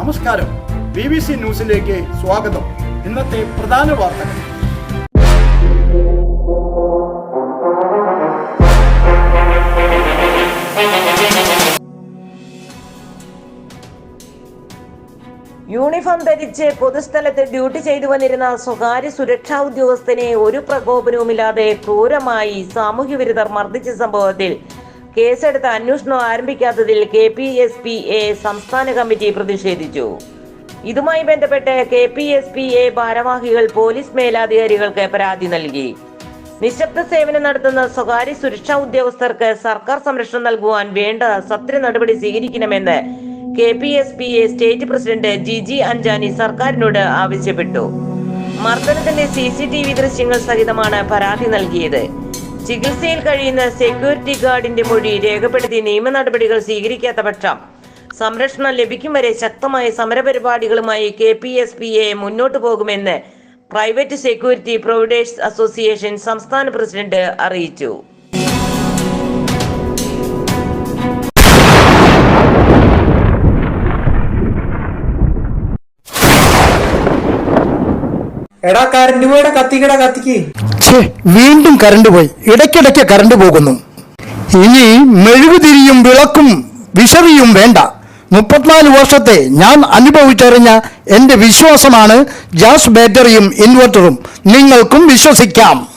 നമസ്കാരം. B B C ന്യൂസിലേക്ക് സ്വാഗതം. ഇന്നത്തെ പ്രധാന വാർത്തകൾ. യൂണിഫോം ധരിച്ച് പൊതുസ്ഥലത്ത് ഡ്യൂട്ടി ചെയ്തു വന്നിരുന്ന സ്വകാര്യ സുരക്ഷാ ഉദ്യോഗസ്ഥനെ ഒരു പ്രകോപനവുമില്ലാതെ ക്രൂരമായി സാമൂഹ്യ വിരുദ്ധർ മർദ്ദിച്ച സംഭവത്തിൽ കേസെടുത്ത് അന്വേഷണം ആരംഭിക്കാത്തതിൽ K P S P A സംസ്ഥാന കമ്മിറ്റി പ്രതിഷേധിച്ചു. ഇതുമായി ബന്ധപ്പെട്ട് K P S P A ഭാരവാഹികൾ പോലീസ് മേലധികാരികൾക്ക് പരാതി നൽകി. നിശബ്ദ സേവനം നടത്തുന്ന സ്വകാര്യ സുരക്ഷാ ഉദ്യോഗസ്ഥർക്ക് സർക്കാർ സംരക്ഷണം നൽകുവാൻ വേണ്ട സത്ര നടപടി സ്വീകരിക്കണമെന്ന് K P S P A state president G G Anchani സർക്കാരിനോട് ആവശ്യപ്പെട്ടു. മർദ്ദനത്തിന്റെ സി സി ടി വി ദൃശ്യങ്ങൾ സഹിതമാണ് പരാതി നൽകിയത്. ചികിത്സയിൽ കഴിയുന്ന സെക്യൂരിറ്റി ഗാർഡിന്റെ മൊഴി രേഖപ്പെടുത്തി നിയമ നടപടികൾ സ്വീകരിക്കാത്ത പക്ഷം സംരക്ഷണം ലഭിക്കും വരെ ശക്തമായ സമരപരിപാടികളുമായി K P S P A മുന്നോട്ടു പോകുമെന്ന് പ്രൈവറ്റ് സെക്യൂരിറ്റി പ്രൊവിഡേഴ്സ് അസോസിയേഷൻ സംസ്ഥാന പ്രസിഡന്റ് അറിയിച്ചു. എടാ പോയുടെ കത്തിക്കടാ കത്തിക്ക്. ഛേ വീണ്ടും കറണ്ട് പോയി. ഇടയ്ക്കിടയ്ക്ക് കറണ്ട് പോകുന്നു. ഇനി മെഴുകുതിരിയും വിളക്കും വിശറിയും വേണ്ട. മുപ്പത്തിനാല് വർഷത്തെ ഞാൻ അനുഭവിച്ചറിഞ്ഞ എന്റെ വിശ്വാസമാണ് ഗ്യാസ് ബാറ്ററിയും ഇൻവെർട്ടറും. നിങ്ങൾക്കും വിശ്വസിക്കാം.